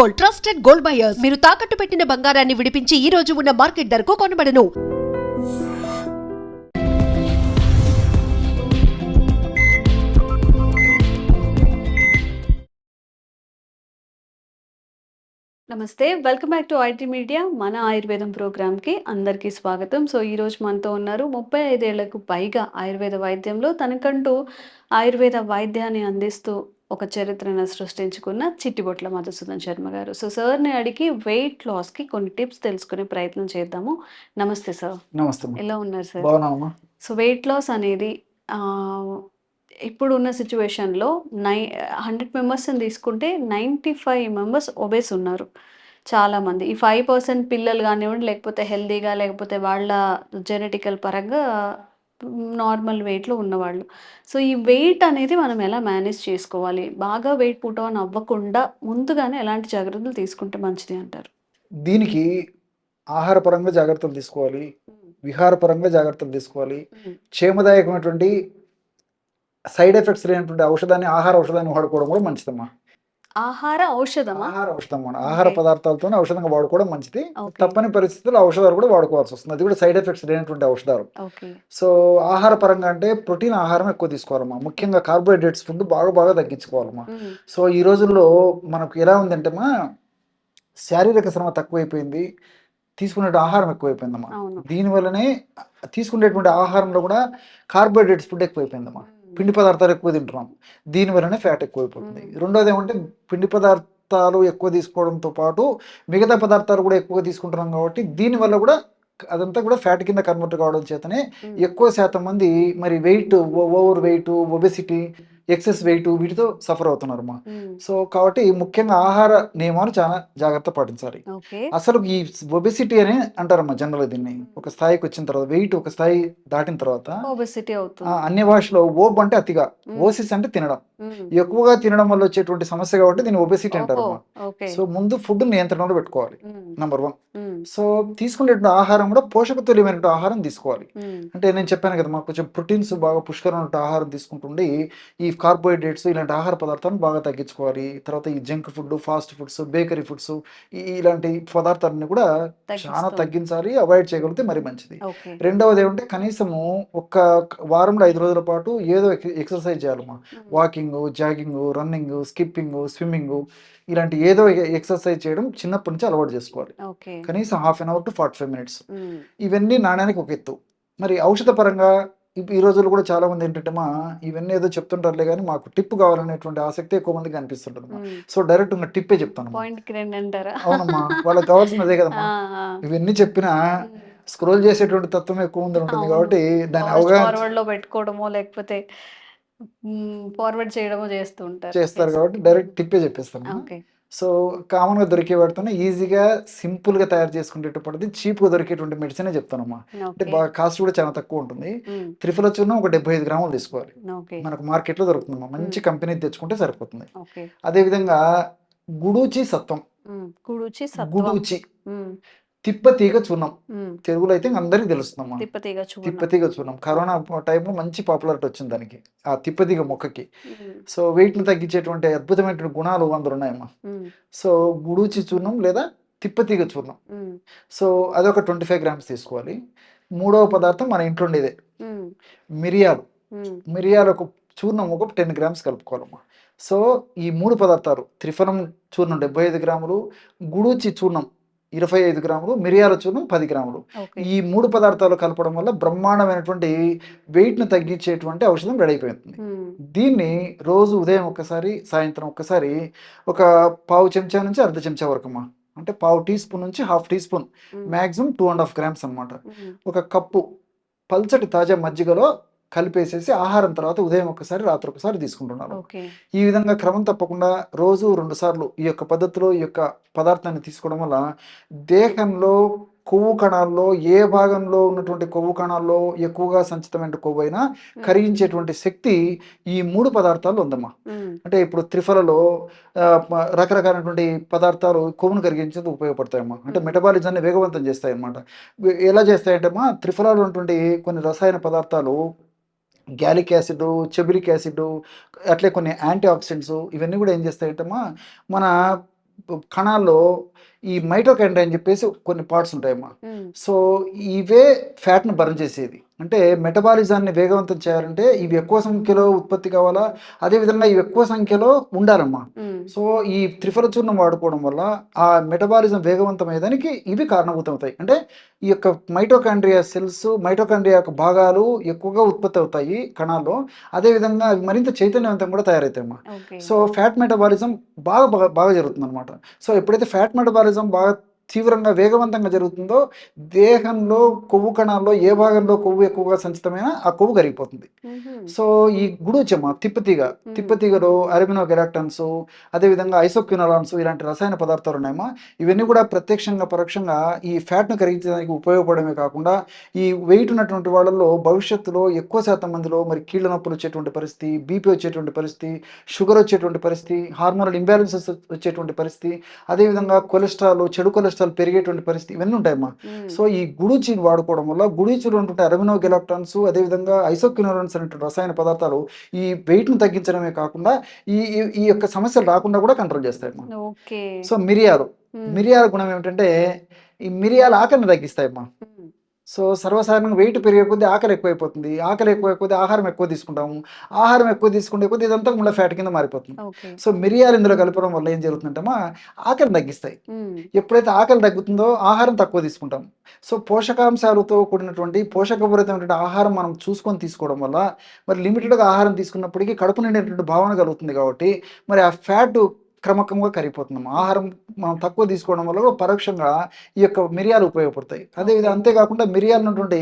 Gold trusted gold buyers. మీరు తాకట్టు పెట్టిన బంగారాన్ని విడిపించి ఈ రోజు ఉన్న మార్కెట్ ధరకు కొనబడను. నమస్తే welcome back to IT media. మన ఆయుర్వేదం ప్రోగ్రామ్కి అందరికీ స్వాగతం. సో ఈరోజు మనతో ఉన్నారు ముప్పై ఐదేళ్ళకు పైగా ఆయుర్వేద వైద్యంలో తనకంటూ ఆయుర్వేద వైద్యాన్ని అందిస్తూ ఒక చరిత్రను సృష్టించుకున్న చిట్టిబొట్ల మధుసూదన్ శర్మ గారు. సో సార్ని అడిగి వెయిట్ లాస్కి కొన్ని టిప్స్ తెలుసుకునే ప్రయత్నం చేద్దాము. నమస్తే సార్. నమస్తే. ఎలా ఉన్నారు సార్? సో వెయిట్ లాస్ అనేది ఇప్పుడు ఉన్న సిచ్యువేషన్లో నై హండ్రెడ్ మెంబర్స్ని తీసుకుంటే నైంటీ ఫైవ్ మెంబర్స్ ఒబేస్ ఉన్నారు చాలామంది. ఈ ఫైవ్ పర్సెంట్ పిల్లలు కానివ్వండి లేకపోతే హెల్తీగా లేకపోతే వాళ్ళ జెనెటికల్ పరంగా నార్మల్ వెయిట్లో ఉన్నవాళ్ళు. సో ఈ వెయిట్ అనేది మనం ఎలా మేనేజ్ చేసుకోవాలి? బాగా వెయిట్ పుట్ ఆన్ అవ్వకుండా ముందుగానే ఎలాంటి జాగ్రత్తలు తీసుకుంటే మంచిది అంటారు? దీనికి ఆహారపరంగా జాగ్రత్తలు తీసుకోవాలి. విహారపరంగా జాగ్రత్తలు తీసుకోవాలి. క్షేమదాయకమైనటువంటి సైడ్ ఎఫెక్ట్స్ లేనటువంటి ఔషధాన్ని ఆహార ఔషధాన్ని వాడుకోవడం కూడా మంచిదమ్మా. ఆహార ఔషధమా? ఆహార ఔషధం. ఆహార. పదార్థాలతోనే ఔషధంగా వాడుకోవడం మంచిది. తప్పని పరిస్థితుల్లో ఔషధాలు కూడా వాడుకోవాల్సి వస్తుంది. అది కూడా సైడ్ ఎఫెక్ట్స్ లేనటువంటి ఔషధాలు. సో ఆహార పరంగా అంటే ప్రోటీన్ ఆహారం ఎక్కువ తీసుకోవాలమ్మా. ముఖ్యంగా కార్బోహైడ్రేట్స్ ఫుడ్ బాగా బాగా తగ్గించుకోవాలమ్మా. మ్మ్. సో ఈ రోజుల్లో మనకు ఎలా ఉందంటే మా శారీరక శ్రమ తక్కువైపోయింది. తీసుకునే ఆహారం ఎక్కువైపోయిందమ్మా. దీనివల్లనే తీసుకునేటువంటి ఆహారంలో కూడా కార్బోహైడ్రేట్స్ ఫుడ్ ఎక్కువైపోయిందమ్మా. పిండి పదార్థాలు ఎక్కువ తింటున్నాం దీనివల్లనే ఫ్యాట్ ఎక్కువైపోతుంది. రెండోది ఏమంటే పిండి పదార్థాలు ఎక్కువ తీసుకోవడంతో పాటు మిగతా పదార్థాలు కూడా ఎక్కువ తీసుకుంటున్నాం కాబట్టి దీనివల్ల కూడా అదంతా కూడా ఫ్యాట్ కింద కన్వర్ట్ కావడం చేతనే. ఎక్కువ శాతం మంది మరి weight over weight obesity excess weight వీటితో సఫర్ అవుతున్నారు మ్మ్. సో కాబట్టి ముఖ్యంగా ఆహార నియమాలు చాలా జాగ్రత్త పాటించాలి అసలు ఈ ఒబెసిటీ అని అంటారమ్మా జనరల్ దీన్ని ఒక స్థాయికి వచ్చిన తర్వాత వెయిట్ ఒక స్థాయి దాటిన తర్వాత అన్ని భాషలో ఓబ్ అంటే అతిగా మ్మ్. ఓసిస్ అంటే తినడం. ఎక్కువగా తినడం వల్ల వచ్చేటువంటి సమస్య కాబట్టి దీన్ని ఒబెసిటీ అంటారు సో ముందు ఫుడ్ నియంత్రణలో పెట్టుకోవాలి. Number one. సో తీసుకునేటువంటి ఆహారం కూడా పోషకతుల్యమైనటువంటి ఆహారం తీసుకోవాలి. అంటే నేను చెప్పాను కదా మాకు కొంచెం ప్రోటీన్స్ బాగా పుష్కరమైన ఆహారం తీసుకుంటుండి ఈ కార్బోహైడ్రేట్స్ ఇలాంటి ఆహార పదార్థాలను బాగా తగ్గించుకోవాలి. తర్వాత ఈ junk food fast foods bakery foods ఇలాంటి పదార్థాలని కూడా చాలా. తగ్గించాలి అవాయిడ్ చేయగలిగితే మరి మంచిది. రెండవది ఏమంటే కనీసము ఒక వారంలో ఐదు రోజుల పాటు ఏదో ఎక్సర్సైజ్ చేయాలమ్మా మ్మ్. Walking jogging running skipping swimming ఇలాంటి ఏదో ఎక్సర్సైజ్ చేయడం చిన్నప్పటి నుంచి అలవాటు చేసుకోవాలి. కనీసం half an hour to forty five minutes. ఇవన్నీ నాణ్యానికి ఒక ఎత్తు. మరి ఔషధ పరంగా ఇప్- ఈ రోజుల్లో కూడా చాలా మంది ఏంటంటే మా ఇవన్నీ ఏదో చెప్తుంటారులే కానీ మాకు టిప్ కావాలనేటువంటి ఆసక్తి ఎక్కువ మందికి. మ్మ్. సో డైరెక్ట్ ఇంకా టిప్పే చెప్తాను అవునమ్మా వాళ్ళకి కావాల్సింది అదే కదమ్మా. ఇవన్నీ చెప్పినా. స్క్రోల్ చేసేటువంటి తత్వం ఎక్కువ ఉంది ఉంటుంది. కాబట్టి దాని అవగాహన లో పెట్టుకోవడమో లేకపోతే ఫార్వర్డ్ చేయడమో చేస్తూ ఉంటారు చేస్తారు కాబట్టి డైరెక్ట్ టిప్పే చెప్పేస్తాను సో కామన్గా దొరికే వాటితోనే ఈజీగా సింపుల్గా తయారు చేసుకునేటప్పటిది చీప్గా దొరికేటువంటి మెడిసినే చెప్తానమ్మా. అంటే కాస్ట్ కూడా చాలా తక్కువ ఉంటుంది. త్రిఫల చూర్ణం ఒక డెబ్బై ఐదు గ్రాములు తీసుకోవాలి. మనకు మార్కెట్లో దొరుకుతుందమ్మా. మంచి కంపెనీ తెచ్చుకుంటే సరిపోతుంది. అదేవిధంగా గుడూచి సత్వం. గుడూచి మ్మ్. తిప్పతీగ చూర్ణం. తెలుగులో అయితే అందరికీ తెలుస్తుందమ్మా తిప్పతీగ చూర్ణం కరోనా టైంలో మంచి పాపులారిటీ వచ్చింది దానికి ఆ తిప్పతీగ మొక్కకి. సో వెయిట్ని తగ్గించేటువంటి అద్భుతమైనటువంటి గుణాలు అందులో ఉన్నాయమ్మా మ్మ్. సో గుడూచి చూర్ణం లేదా తిప్పతీగ చూర్ణం. సో అదొక ట్వంటీ ఫైవ్ గ్రామ్స్ తీసుకోవాలి మూడవ పదార్థం మన ఇంట్లో ఉండేదే. మిరియాలు. మిరియాలు ఒక చూర్ణం ఒక టెన్ గ్రామ్స్ కలుపుకోవాలమ్మా సో ఈ మూడు పదార్థాలు త్రిఫలం చూర్ణం డెబ్బై ఐదు గ్రాములు గుడూచి చూర్ణం ఇరవై ఐదు గ్రాములు మిరియాల చూర్ణం పది గ్రాములు ఈ మూడు పదార్థాలు కలపడం వల్ల బ్రహ్మాండమైనటువంటి వెయిట్ను తగ్గించేటువంటి ఔషధం రెడీ అయిపోతుంది. దీన్ని రోజు ఉదయం ఒక్కసారి సాయంత్రం ఒక్కసారి ఒక పావు చెంచా నుంచి అర్ధ చెంచా వరకు అమ్మా అంటే పావు టీ స్పూన్ నుంచి half teaspoon hmm. Maximum two and half grams అనమాట. ఒక కప్పు పల్చటి తాజా మజ్జిగలో కలిపేసేసి ఆహారం తర్వాత ఉదయం ఒకసారి రాత్రి ఒకసారి తీసుకుంటున్నారు. ఈ విధంగా క్రమం తప్పకుండా రోజు రెండు సార్లు ఈ యొక్క పద్ధతిలో ఈ యొక్క పదార్థాన్ని తీసుకోవడం వల్ల దేహంలో కొవ్వు కణాల్లో ఏ భాగంలో ఉన్నటువంటి కొవ్వు కణాల్లో ఎక్కువగా సంచితమైన కొవ్వు అయినా కరిగించేటువంటి శక్తి ఈ మూడు పదార్థాలు ఉందమ్మా. మ్మ్. అంటే ఇప్పుడు త్రిఫలలో రకరకాలైనటువంటి పదార్థాలు కొవ్వును కరిగించేందుకు ఉపయోగపడతాయమ్మా. అంటే. మెటబాలిజాన్ని వేగవంతం చేస్తాయి అన్నమాట ఎలా చేస్తాయంటే అమ్మా త్రిఫలాలు ఉన్నటువంటి కొన్ని రసాయన పదార్థాలు గ్యాలిక్ యాసిడ్ చెబిరిక్ యాసిడ్ అట్లే కొన్ని యాంటీ ఆక్సిడెంట్స్ ఇవన్నీ కూడా ఏం చేస్తాయంటే మన కణాల్లో ఈ మైటోకాండ్రియా అని చెప్పేసి కొన్ని పార్ట్స్ ఉంటాయమ్మా. సో ఇవే ఫ్యాట్ను బర్న్ చేసేది. అంటే మెటబాలిజాన్ని వేగవంతం చేయాలంటే ఇవి ఎక్కువ సంఖ్యలో ఉత్పత్తి కావాలా? అదేవిధంగా ఇవి ఎక్కువ సంఖ్యలో ఉండాలమ్మా. సో ఈ త్రిఫల చూర్ణం వాడుకోవడం వల్ల ఆ మెటబాలిజం వేగవంతమయ్యేదానికి ఇవి కారణభూతం అవుతాయి అంటే ఈ యొక్క మైటోకాండ్రియా సెల్స్ మైటోకాండ్రియా యొక్క భాగాలు ఎక్కువగా ఉత్పత్తి అవుతాయి కణాల్లో. అదేవిధంగా అవి మరింత చైతన్యవంతం కూడా తయారవుతాయమ్మా. సో ఫ్యాట్ మెటబాలిజం బాగా బాగా బాగా జరుగుతుంది అనమాట సో ఎప్పుడైతే ఫ్యాట్ మెటబాలిజం బాగా తీవ్రంగా వేగవంతంగా జరుగుతుందో దేహంలో కొవ్వు కణాల్లో ఏ భాగంలో కొవ్వు ఎక్కువగా సంచితమైన ఆ కొవ్వు కరిగిపోతుంది. సో ఈ గుడుచమ్మ తిప్పతీగ. తిప్పతీగలో అరబినో గెలాక్టన్స్ అదేవిధంగా ఐసోక్యునలాన్స్ ఇలాంటి రసాయన పదార్థాలు ఉన్నాయమ్మా. ఇవన్నీ కూడా ప్రత్యక్షంగా పరోక్షంగా ఈ ఫ్యాట్ను కరిగించడానికి ఉపయోగపడమే కాకుండా ఈ వెయిట్ ఉన్నటువంటి వాళ్ళల్లో భవిష్యత్తులో ఎక్కువ శాతం మందిలో మరి కీళ్ళ నొప్పులు వచ్చేటువంటి పరిస్థితి బీపీ వచ్చేటువంటి పరిస్థితి షుగర్ వచ్చేటువంటి పరిస్థితి హార్మోనల్ ఇంబ్యాలెన్సెస్ వచ్చేటువంటి పరిస్థితి అదేవిధంగా కొలెస్ట్రాల్ చెడు కొలెస్ట్రాల్ పెరిగేటువంటి పరిస్థితి ఇవన్నీ ఉంటాయమ్మా. సో ఈ గుడుచీని వాడుకోవడం వల్ల గుడిచీలో ఉంటుంటే అరమినో గెలాక్టాన్స్ అదేవిధంగా ఐసోక్యునోరన్స్ అనేటువంటి రసాయన పదార్థాలు ఈ వెయిట్ను తగ్గించడమే కాకుండా ఈ ఈ- యొక్క సమస్యలు రాకుండా కూడా కంట్రోల్ చేస్తాయమ్మా. సో మిరియాలు. మిరియాల గుణం ఏమిటంటే ఈ మిరియాల ఆకలిని తగ్గిస్తాయమ్మా. సో సర్వసాధారణంగా వెయిట్ పెరిగే కొద్దీ ఆకలి ఎక్కువైపోతుంది. ఆకలి ఎక్కువ కొద్దీ ఆహారం ఎక్కువ తీసుకుంటాము. ఆహారం ఎక్కువ తీసుకుంటే కొద్దీ ఇదంతా ముళ్ళ ఫ్యాట్ కింద మారిపోతుంది. సో మిరియాలు ఇందులో కలపడం వల్ల ఏం జరుగుతుందంటే ఆకలిని తగ్గిస్తాయి. ఎప్పుడైతే ఆకలి తగ్గుతుందో ఆహారం తక్కువ తీసుకుంటాం. సో పోషకాంశాలతో కూడినటువంటి పోషకపూరితమైనటువంటి ఆహారం మనం చూసుకొని తీసుకోవడం వల్ల మరి లిమిటెడ్గా ఆహారం తీసుకున్నప్పటికీ కడుపు నిండేటువంటి భావన కలుగుతుంది కాబట్టి మరి ఆ ఫ్యాట్ క్రమక్రమంగా కరిగిపోతున్నాం. ఆహారం మనం తక్కువ తీసుకోవడం వల్ల పరోక్షంగా ఈ యొక్క మిరియాలు ఉపయోగపడతాయి. అదేవిధంగా అంతేకాకుండా మిరియాలు ఉన్నటువంటి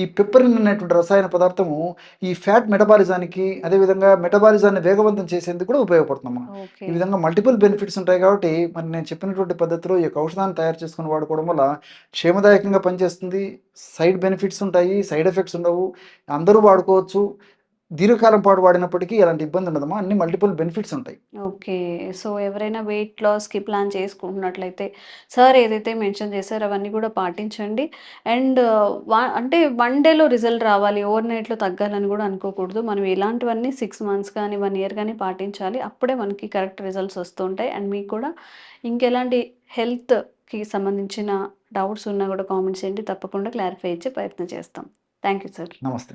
ఈ పెప్పరిన్ అనేటువంటి రసాయన పదార్థము ఈ ఫ్యాట్ మెటబాలిజానికి అదేవిధంగా మెటబాలిజాన్ని వేగవంతం చేసేందుకు కూడా ఉపయోగపడుతున్నాం ఓకే. ఈ విధంగా మల్టిపుల్ బెనిఫిట్స్ ఉంటాయి కాబట్టి మరి నేను చెప్పినటువంటి పద్ధతిలో ఈ యొక్క ఔషధాన్ని తయారు చేసుకుని వాడుకోవడం వల్ల క్షేమదాయకంగా పనిచేస్తుంది. సైడ్ బెనిఫిట్స్ ఉంటాయి సైడ్ ఎఫెక్ట్స్ ఉండవు. అందరూ వాడుకోవచ్చు. దీర్ఘకాలం పాటు వాడినప్పటికీ ఎలాంటి ఇబ్బంది ఉండదమ్మా. అన్ని మల్టిపుల్ బెనిఫిట్స్ ఉంటాయి. ఓకే. సో ఎవరైనా వెయిట్ లాస్కి ప్లాన్ చేసుకుంటున్నట్లయితే సార్ ఏదైతే మెన్షన్ చేశారో అవన్నీ కూడా పాటించండి. అండ్ అంటే వన్ డేలో రిజల్ట్ రావాలి ఓవర్ నైట్లో తగ్గాలని కూడా అనుకోకూడదు. మనం ఇలాంటివన్నీ సిక్స్ మంత్స్ కానీ వన్ ఇయర్ కానీ పాటించాలి. అప్పుడే మనకి కరెక్ట్ రిజల్ట్స్ వస్తుంటాయి అండ్ మీకు కూడా ఇంకెలాంటి హెల్త్కి సంబంధించిన డౌట్స్ ఉన్నా కూడా కామెంట్స్ చేయండి. తప్పకుండా క్లారిఫై ఇచ్చే ప్రయత్నం చేస్తాం. Thank you sir. నమస్తే.